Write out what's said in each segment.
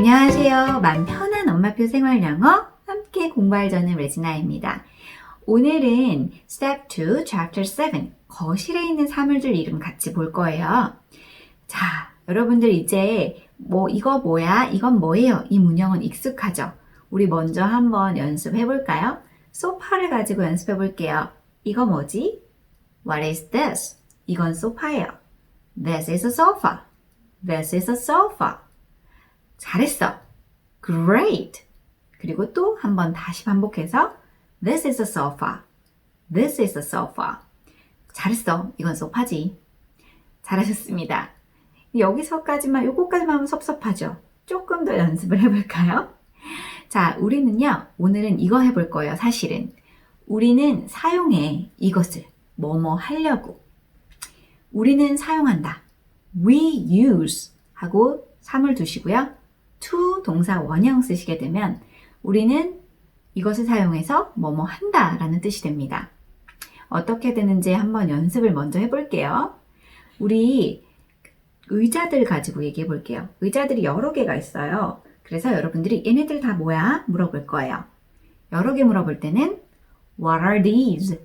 안녕하세요. 맘 편한 엄마표 생활 영어 함께 공부할 저는 레지나입니다. 오늘은 Step 2, Chapter 7 거실에 있는 사물들 이름 같이 볼 거예요. 자, 여러분들 이제 뭐 이거 뭐야? 이건 뭐예요? 이 문형은 익숙하죠? 우리 먼저 한번 연습해 볼까요? 소파를 가지고 연습해 볼게요. 이거 뭐지? What is this? 이건 소파예요. This is a sofa. This is a sofa. 잘했어. Great. 그리고 또 한 번 다시 반복해서 This is a sofa. This is a sofa. 잘했어. 이건 소파지. 잘하셨습니다. 여기서까지만, 요거까지만 하면 섭섭하죠? 조금 더 연습을 해볼까요? 자, 우리는요, 오늘은 이거 해볼 거예요, 사실은. 우리는 사용해, 이것을. 뭐뭐 하려고. 우리는 사용한다. We use 하고 3을 두시고요. To 동사 원형 쓰시게 되면 우리는 이것을 사용해서 뭐뭐 한다 라는 뜻이 됩니다. 어떻게 되는지 한번 연습을 먼저 해볼게요. 우리 의자들 가지고 얘기해 볼게요. 의자들이 여러 개가 있어요. 그래서 여러분들이 얘네들 다 뭐야? 물어볼 거예요. 여러 개 물어볼 때는 What are these?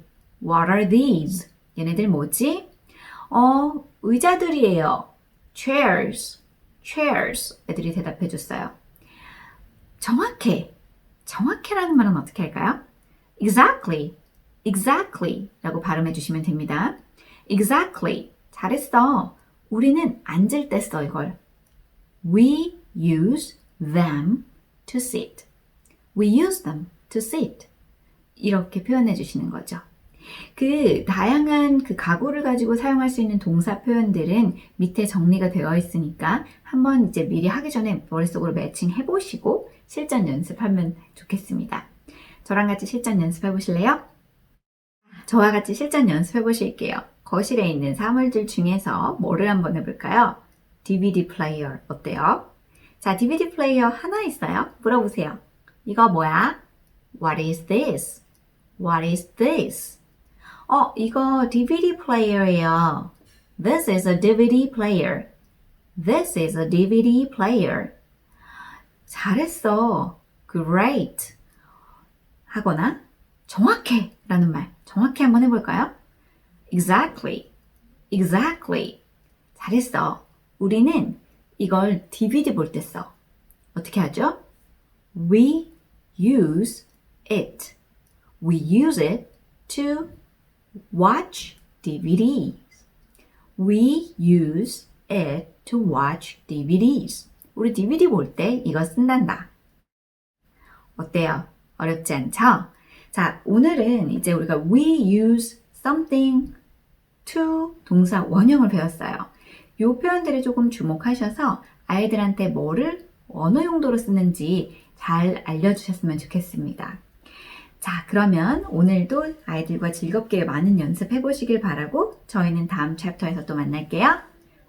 What are these? 얘네들 뭐지? 어, 의자들이에요. chairs, chairs. 애들이 대답해 줬어요. 정확해. 정확해라는 말은 어떻게 할까요? exactly, exactly 라고 발음해 주시면 됩니다. exactly. 잘했어. 우리는 앉을 때 써 이걸. We use them to sit. We use them to sit. 이렇게 표현해 주시는 거죠. 그 다양한 그 가구를 가지고 사용할 수 있는 동사 표현들은 밑에 정리가 되어 있으니까 한번 이제 미리 하기 전에 머릿속으로 매칭해 보시고 실전 연습하면 좋겠습니다. 저랑 같이 실전 연습해 보실래요? 저와 같이 실전 연습해 보실게요. 거실에 있는 사물들 중에서 뭐를 한번 해볼까요? DVD 플레이어 어때요? 자, DVD 플레이어 하나 있어요. 물어보세요. 이거 뭐야? What is this? What is this? 어, 이거 DVD 플레이어예요. This is a DVD player. This is a DVD player. 잘했어. Great. 하거나 정확해 라는 말. 정확히 한번 해볼까요? Exactly. Exactly. 잘했어. 우리는 이걸 DVD 볼 때 써. 어떻게 하죠? We use it. We use it to watch DVDs. We use it to watch DVDs. 우리 DVD 볼 때 이거 쓴단다. 어때요? 어렵지 않죠? 자, 오늘은 이제 우리가 we use something to 동사 원형을 배웠어요. 이 표현들을 조금 주목하셔서 아이들한테 뭐를 어느 용도로 쓰는지 잘 알려주셨으면 좋겠습니다. 자, 그러면 오늘도 아이들과 즐겁게 많은 연습해 보시길 바라고 저희는 다음 챕터에서 또 만날게요.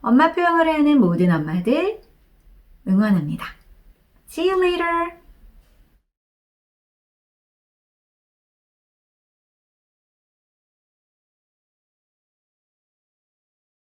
엄마 표현을 하는 모든 엄마들 응원합니다. See you later!